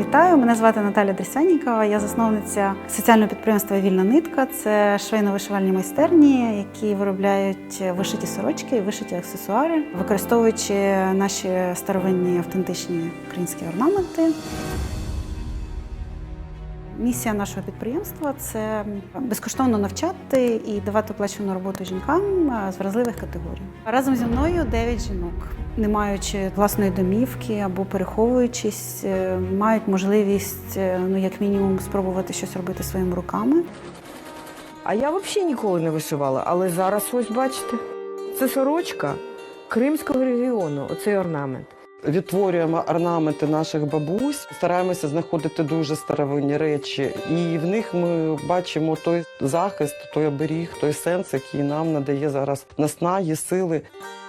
Вітаю, мене звати Наталя Дрісянікова. Я засновниця соціального підприємства Вільна нитка. Це швейно-вишивальні майстерні, які виробляють вишиті сорочки і вишиті аксесуари, використовуючи наші старовинні автентичні українські орнаменти. Місія нашого підприємства це безкоштовно навчати і давати оплачувану роботу жінкам е, з вразливих категорій. Разом зі мною 9 жінок, не маючи власної домівки або переховуючись, е, мають можливість, е, ну як мінімум, спробувати щось робити своїми руками. А я взагалі ніколи не вишивала, але зараз ось бачите. Це сорочка Кримського регіону, оцей орнамент. Відтворюємо орнаменти наших бабусь, стараємося знаходити дуже старовинні речі, і в них ми бачимо той захист, той оберіг, той сенс, який нам надає зараз наснаги, сили.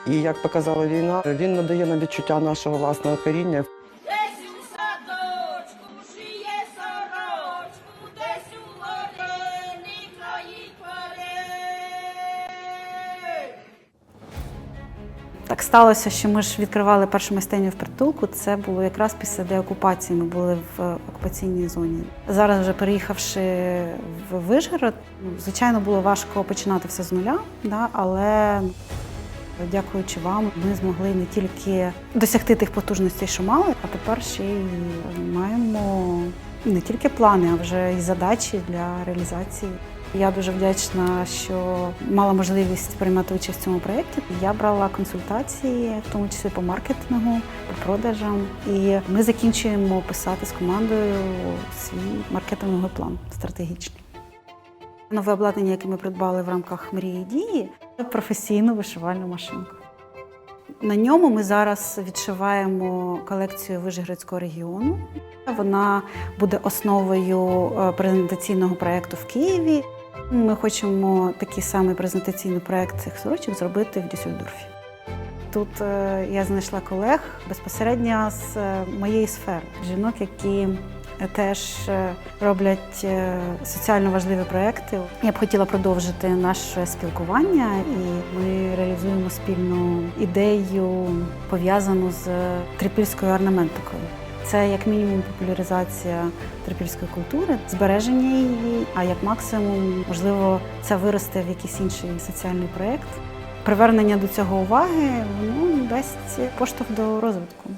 І як показала війна, він надає нам відчуття нашого власного коріння. Так сталося, що ми ж відкривали першу майстерню в притулку. Це було якраз після деокупації. Ми були в окупаційній зоні. Зараз, вже переїхавши в Вишгород, ну, звичайно, було важко починати все з нуля, да, але дякуючи вам, ми змогли не тільки досягти тих потужностей, що мали, а тепер ще й маємо не тільки плани, а вже і задачі для реалізації. Я дуже вдячна, що мала можливість приймати участь в цьому проєкті. Я брала консультації, в тому числі по маркетингу, по продажам. І ми закінчуємо писати з командою свій маркетинговий план стратегічний. Нове обладнання, яке ми придбали в рамках мрії дії, це професійну вишивальну машинку. На ньому ми зараз відшиваємо колекцію Вишгородського регіону. Вона буде основою е, презентаційного проєкту в Києві. Ми хочемо такий самий презентаційний проєкт цих сорочок зробити в Дюссельдорфі. Тут е, я знайшла колег безпосередньо з е, моєї сфери, жінок, які теж е, роблять е, соціально важливі проекти. Я б хотіла продовжити наше спілкування, і ми реалізуємо спільну ідею пов'язану з трипільською орнаментикою. Це як мінімум популяризація трипільської культури, збереження її, а як максимум, можливо, це виросте в якийсь інший соціальний проєкт. Привернення до цього уваги воно дасть поштовх до розвитку.